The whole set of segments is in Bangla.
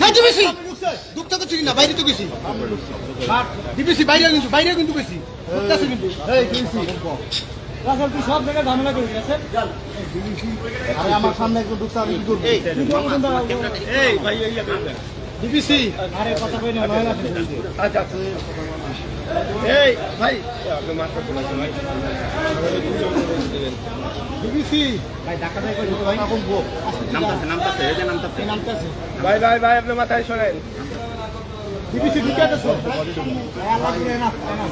হ্যাঁ ডিবিসি দুঃখ তো না বাইরে তো গেছি ডিবিসি বাইরে কিন্তু বাইরে কিন্তু গেছি কিন্তু এই ডিবিসি রাসেল তুই সব জায়গায় ঝামেলা করিস রাসেল আরে আমার সামনে একটু ঢুকতে আমি কি করব এই ভাই এই ডিবিসি আরে কথা কই না নয় না এই ভাই। ডিবিসি ভাই ঢাকা থেকে কই ভাই? এখন বো নামতাছে নামতাছে এই যে নামতাছে। নামতেছে। ভাই ভাই ভাই আপনি মাথায় শোনেন। ডিবিসি ঢুকে গেছো। আল্লাহ দিলে না না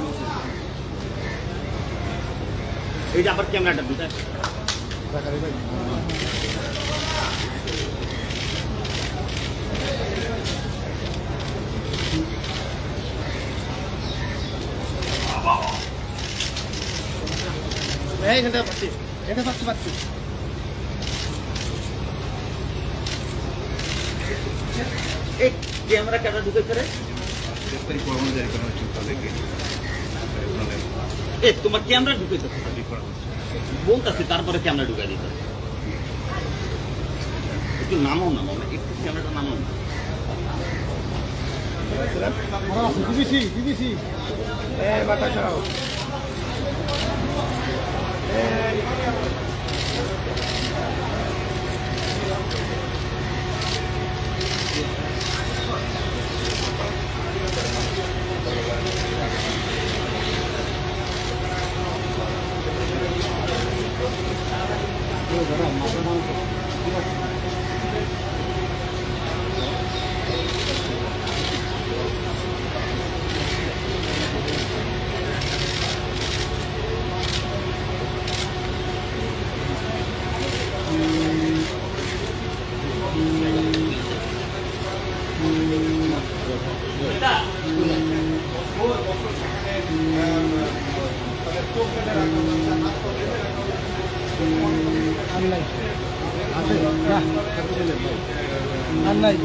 এই যে আবার ক্যামেরাটা দুটা এই এটা পাচ্ছি এটা পাচ্ছি পাচ্ছি এই ক্যামেরা কেন ঢুকেছে রে এ তোমার ক্যামেরা ঢুকেছে বলতেছি তারপরে ক্যামেরা ঢুকাই দিতে। একটু নামও নামো না একটু ক্যামেরাটা নামো না। どうかな、またなんか。এই মাথা সরাও আর নাই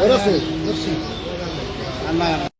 আর আছে আছে